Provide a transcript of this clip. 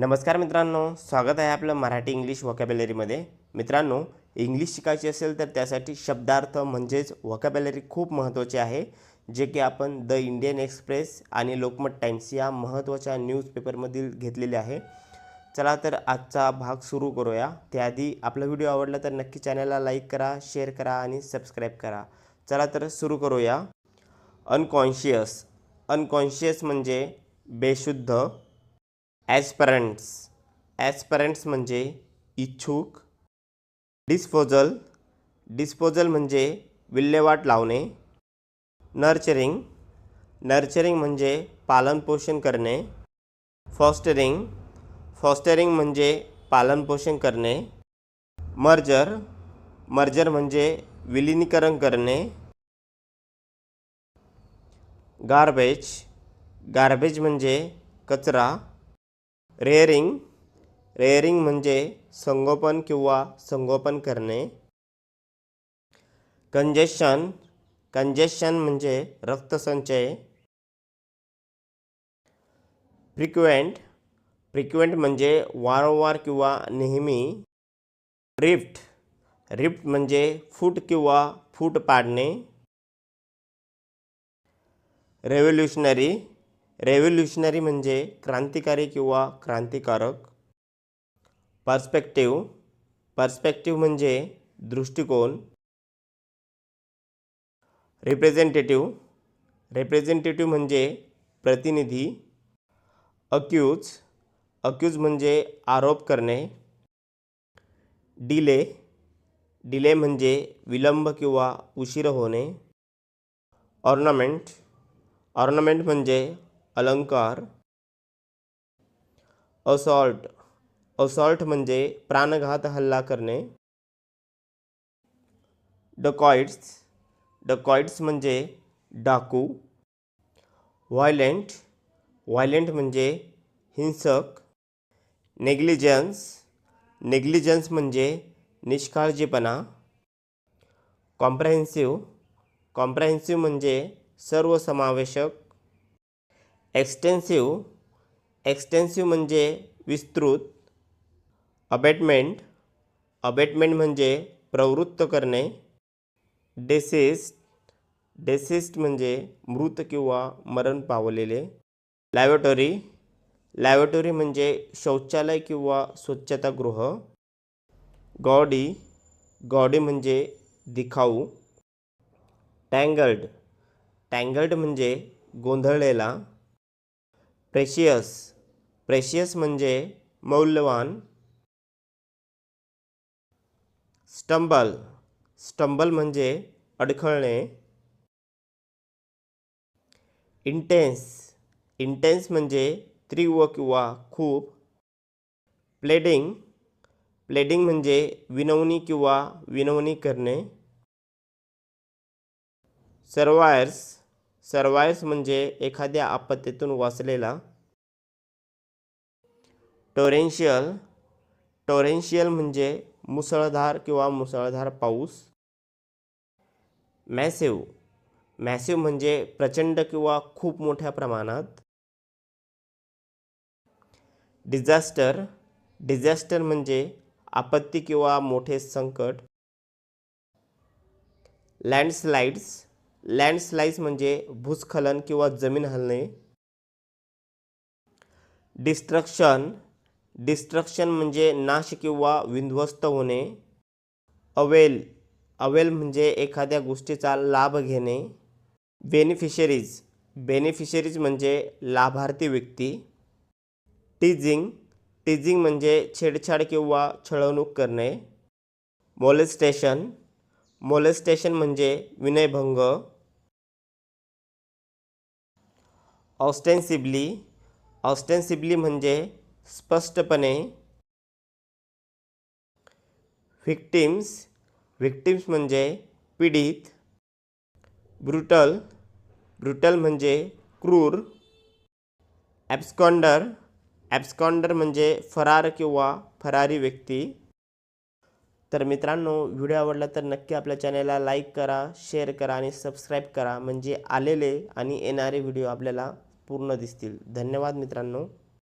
नमस्कार मित्रांनो स्वागत आहे आपलं मराठी इंग्लिश वॉकॅबलरीमध्ये मित्रांनो इंग्लिश शिकायची असेल तर त्यासाठी शब्दार्थ म्हणजेच वॉकॅबलरी खूप महत्त्वाचे आहे जे की आपण द इंडियन एक्सप्रेस आणि लोकमत टाइम्स या महत्त्वाच्या न्यूजपेपरमधील घेतलेले आहे. चला तर आजचा भाग सुरू करूया. त्याआधी आपला व्हिडिओ आवडला तर नक्की चॅनलला लाईक करा शेअर करा आणि सबस्क्राईब करा. चला तर सुरू करूया. अनकॉन्शियस अनकॉन्शियस म्हणजे बेशुद्ध. ॲस्परंट्स ॲस्परंट्स म्हणजे इच्छुक डिस्पोजल डिस्पोजल म्हणजे विल्हेवाट लावणे. नर्चरिंग नर्चरिंग म्हणजे पालनपोषण करणे. फॉस्टरिंग फॉस्टरिंग म्हणजे पालनपोषण करणे. मर्जर मर्जर म्हणजे विलिनीकरण करणे. गार्बेज गार्बेज म्हणजे कचरा. रेअरिंग रेअरिंग म्हणजे संगोपन किंवा संगोपन करणे. कंजेशन कंजेशन म्हणजे रक्तसंचय. फ्रिक्वेंट फ्रिक्वेंट म्हणजे वारंवार किंवा नेहमी. रिफ्ट रिफ्ट म्हणजे फूट किंवा फूट पाडणे. रेव्होल्युशनरी रेव्होल्युशनरी म्हणजे क्रांतिकारी किंवा क्रांतिकारक. पर्स्पेक्टिव्ह. पर्स्पेक्टिव्ह म्हणजे दृष्टिकोन. रिप्रेझेंटेटिव्ह. रिप्रेझेंटेटिव्ह म्हणजे प्रतिनिधी. अक्यूज. अक्यूज म्हणजे आरोप करणे. डिले. डिले म्हणजे विलंब किंवा उशीर होणे. ऑर्नामेंट. ऑर्नामेंट म्हणजे अलंकार असॉल्ट असॉल्ट म्हणजे प्राणघात हल्ला करणे. डकॉइट्स डकॉइट्स म्हणजे डाकू. व्हायलेंट व्हायलेंट म्हणजे हिंसक. नेग्लिजन्स नेग्लिजन्स म्हणजे निष्काळजीपणा. कॉम्प्रेहेन्सिव्ह कॉम्प्रेहेन्सिव्ह म्हणजे सर्वसमावेशक. एक्सटेन्सिव्ह एक्सटेन्सिव्ह म्हणजे विस्तृत अबेटमेंट अबेटमेंट म्हणजे प्रवृत्त करणे डेसिस्ट डेसिस्ट म्हणजे मृत किंवा मरण पावलेले लॅबोटरी लॅबोटरी म्हणजे शौचालय किंवा स्वच्छतागृह गॉडी गॉडी म्हणजे दिखाऊ टँगल्ड टँगल्ड म्हणजे गोंधळलेला प्रेशियस प्रेशियस म्हणजे मौल्यवान. स्टंबल स्टंबल म्हणजे अडखळणे. इंटेन्स इंटेन्स म्हणजे तीव्र किंवा खूप. प्लेडिंग प्लेडिंग म्हणजे विनवणी किंवा विनवणी करणे. सर्वायर्स सर्वायस म्हणजे एखाद्या आपत्तीतून वाचलेला टोरेन्शियल. टोरेन्शियल म्हणजे मुसळधार किंवा मुसळधार पाऊस. मॅसिव मॅसिव म्हणजे प्रचंड किंवा खूप मोठ्या प्रमाणात. डिझास्टर. डिझास्टर म्हणजे आपत्ती किंवा मोठे संकट. लँडस्लाइड्स. लँडस्लाईज म्हणजे भूस्खलन किंवा जमीन हलणे. डिस्ट्रक्शन डिस्ट्रक्शन म्हणजे नाश किंवा विध्वस्त होणे. अवेल अवेल म्हणजे एखाद्या गोष्टीचा लाभ घेणे. बेनिफिशरीज बेनिफिशरीज म्हणजे लाभार्थी व्यक्ती. टीजिंग टीजिंग म्हणजे छेडछाड किंवा छळवणूक करणे. मोलेस्टेशन मोलेस्टेशन म्हणजे विनयभंग. ऑस्टेन्सिबली ऑस्टेन्सिबली म्हणजे स्पष्टपणे. व्हिक्टिम्स व्हिक्टिम्स म्हणजे पीडित. ब्रुटल ब्रुटल म्हणजे क्रूर. ॲब्स्कॉन्डर ॲब्स्कॉन्डर म्हणजे फरार किंवा फरारी व्यक्ती. तर मित्रांनो व्हिडिओ आवडला तर नक्की आपल्या चॅनलला लाईक करा शेअर करा आणि सबस्क्राईब करा. म्हणजे आलेले आणि येणारे व्हिडिओ आपल्याला पूर्ण दिसतील. धन्यवाद मित्रांनो.